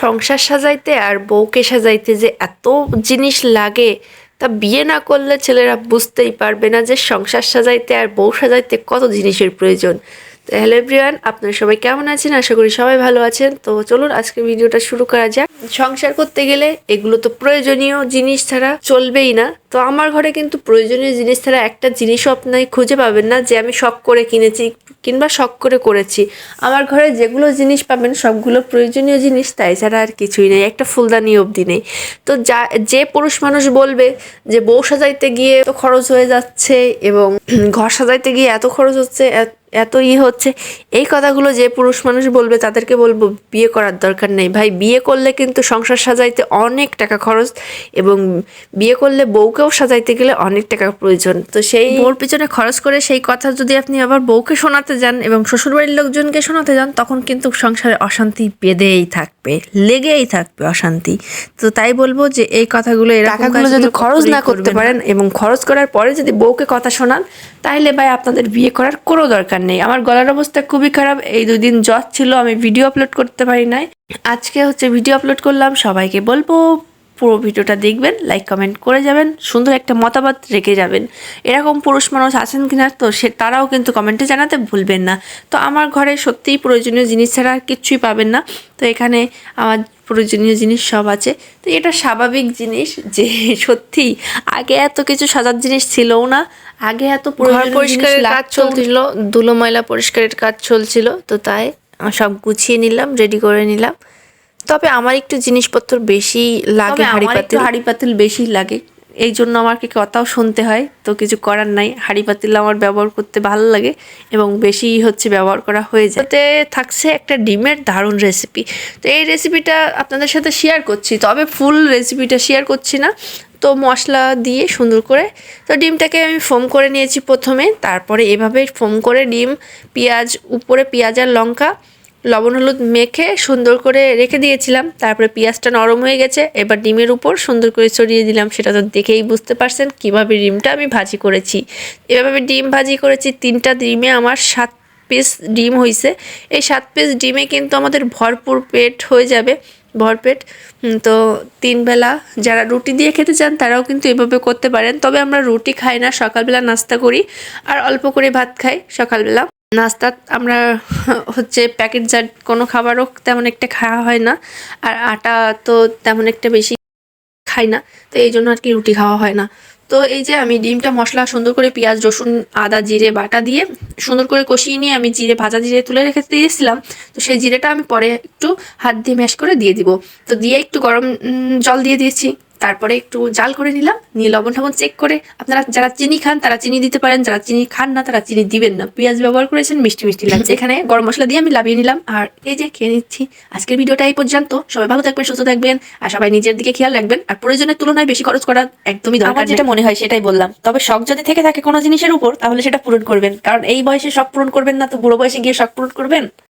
সংসার সাজাইতে আর বউকে সাজাইতে যে এত জিনিস লাগে, তা বিয়ে না করলে ছেলেরা বুঝতেই পারবে না যে সংসার সাজাইতে আর বউ সাজাইতে কত জিনিসের প্রয়োজন। তো হ্যালো এভরিওয়ান, আপনারা সবাই কেমন আছেন? আশা করি সবাই ভালো আছেন। তো চলুন আজকে ভিডিওটা শুরু করা যাক। সংসার করতে গেলে এগুলো তো প্রয়োজনীয় জিনিস ছাড়া চলবেই না। তো আমার ঘরে কিন্তু প্রয়োজনীয় জিনিস ছাড়া একটা জিনিসও আপনি খুঁজে পাবেন না যে আমি শখ করে কিনেছি কিংবা শখ করে করেছি। আমার ঘরে যেগুলো জিনিস পাবেন, সবগুলো প্রয়োজনীয় জিনিস, তাই ছাড়া আর কিছুই নেই। একটা ফুলদানি অবধি নেই। তো যা, যে পুরুষ মানুষ বলবে যে বউ সাজাইতে গিয়ে এত খরচ হয়ে যাচ্ছে এবং ঘর সাজাইতে গিয়ে এত খরচ হচ্ছে এত- ই হচ্ছে। এই কথাগুলো যে পুরুষ মানুষ বলবে তাদেরকে বলব, বিয়ে করার দরকার নেই। ভাই, বিয়ে করলে কিন্তু সংসার সাজাইতে অনেক টাকা খরচ এবং বিয়ে করলে বউকেও সাজাইতে গেলে অনেক টাকা প্রয়োজন। তো সেই বউর পিছনে খরচ করে সেই কথা যদি আপনি আবার বউকে শোনাতে যান এবং শ্বশুরবাড়ির লোকজনকে শোনাতে যান, তখন কিন্তু সংসারে অশান্তি বেঁধেই থাকবে লেগেই থাকবে অশান্তি। তো তাই বলব যে এই কথাগুলো টাকাগুলো যদি খরচ না করতে পারেন এবং খরচ করার পরে যদি বউকে কথা শোনান তাহলে ভাই আপনাদের বিয়ে করার কোনো দরকার নেই। আমার গলার অবস্থা খুবই খারাপ এই দুদিন জ্বর ছিল আমি ভিডিও আপলোড করতে পারি নাই। আজকে হচ্ছে ভিডিও আপলোড করলাম সবাইকে বলব পুরো ভিডিওটা দেখবেন লাইক কমেন্ট করে যাবেন সুন্দর একটা মতামত রেখে যাবেন। এরকম পুরুষ মানুষ আছেন কিনা তো সে তারাও কিন্তু কমেন্টে জানাতে ভুলবেন না। তো আমার ঘরে সত্যিই প্রয়োজনীয় জিনিস ছাড়া আর কিচ্ছুই পাবেন না। তো এখানে আমার প্রয়োজনীয় জিনিস সব আছে। তো এটা স্বাভাবিক জিনিস যে সত্যি আগে এত কিছু সাজার জিনিস ছিলও না। আগে এত পরিষ্কারের কাজ চলছিল ধুলো ময়লা পরিষ্কারের কাজ চলছিল। তো তাই সব গুছিয়ে নিলাম রেডি করে নিলাম। তবে আমার একটু জিনিসপত্র বেশি লাগে হাঁড়ি পাতিল হাঁড়ি পাতিল বেশি লাগে। এই জন্য আমাকে কথাও শুনতে হয় তো কিছু করার নাই। হাঁড়ি পাতিল আমার ব্যবহার করতে ভালো লাগে এবং বেশি হচ্ছে ব্যবহার করা হয়ে যায়। তাতে থাকছে একটা ডিমের দারুণ রেসিপি তো এই রেসিপিটা আপনাদের সাথে শেয়ার করছি তবে ফুল রেসিপিটা শেয়ার করছি না। তো মশলা দিয়ে সুন্দর করে তো ডিমটাকে আমি ফোম করে নিয়েছি প্রথমে। তারপরে এভাবে ফোম করে ডিম পেঁয়াজ উপরে পেঁয়াজ আর লঙ্কা লবণ হলুদ মেখে সুন্দর করে রেখে দিয়েছিলাম। তারপরে পেঁয়াজটা নরম হয়ে গেছে। এবার ডিমের উপর সুন্দর করে ছড়িয়ে দিলাম। সেটা তো দেখেই বুঝতে পারছেন কীভাবে ডিমটা আমি ভাজি করেছি। এভাবে ডিম ভাজি করেছি। তিনটা ডিমে আমার সাত পিস ডিম হয়েছে এই সাত পিস ডিমে কিন্তু আমাদের ভরপুর পেট হয়ে যাবে। ভরপেট তো তিন বেলা যারা রুটি দিয়ে খেতে চান, তারাও কিন্তু এভাবে করতে পারেন। তবে আমরা রুটি খাই না। সকালবেলা নাস্তা করি। আর অল্প করে ভাত খাই সকালবেলা। নাস্তা, আমরা হচ্ছে প্যাকেটজাত কোনো খাবারও তেমন একটা খাওয়া হয় না। আর আটা তো তেমন একটা বেশি খাই না, তো এই জন্য আর কি রুটি খাওয়া হয় না। তো এই যে আমি ডিমটা মশলা সুন্দর করে পেঁয়াজ, রসুন, আদা, জিরে, বাটা দিয়ে সুন্দর করে কষিয়ে নিয়ে আমি জিরে, ভাজা জিরে তুলে রেখে দিয়েছিলাম। তো সেই জিরেটা আমি পরে একটু হাত দিয়ে ম্যাশ করে দিয়ে দিব। তো দিয়ে একটু গরম জল দিয়ে দিয়েছি। তারপরে একটু জাল করে নিলাম নিয়ে লবণ টবণ চেক করে আপনারা যারা চিনি খান তারা চিনি দিতে পারেন যারা চিনি খান না তারা চিনি দিবেন না। পেঁয়াজ ব্যবহার করেছেন মিষ্টি মিষ্টি লাগছে। এখানে গরম মশলা দিয়ে আমি লাভিয়ে নিলাম। আর এই যে খেয়ে নিচ্ছি আজকের ভিডিওটা এই পর্যন্ত। সবাই ভালো থাকবেন সুস্থ থাকবেন আর সবাই নিজের দিকে খেয়াল রাখবেন। আর প্রয়োজনের তুলনায় বেশি খরচ করা একদমই দরকার যেটা মনে হয় সেটাই বললাম। তবে শখ যদি থেকে থাকে কোনো জিনিসের উপর তাহলে সেটা পূরণ করবেন। কারণ এই বয়সে শখ পূরণ করবেন না তো বুড়ো বয়সে গিয়ে শখ পূরণ করবেন?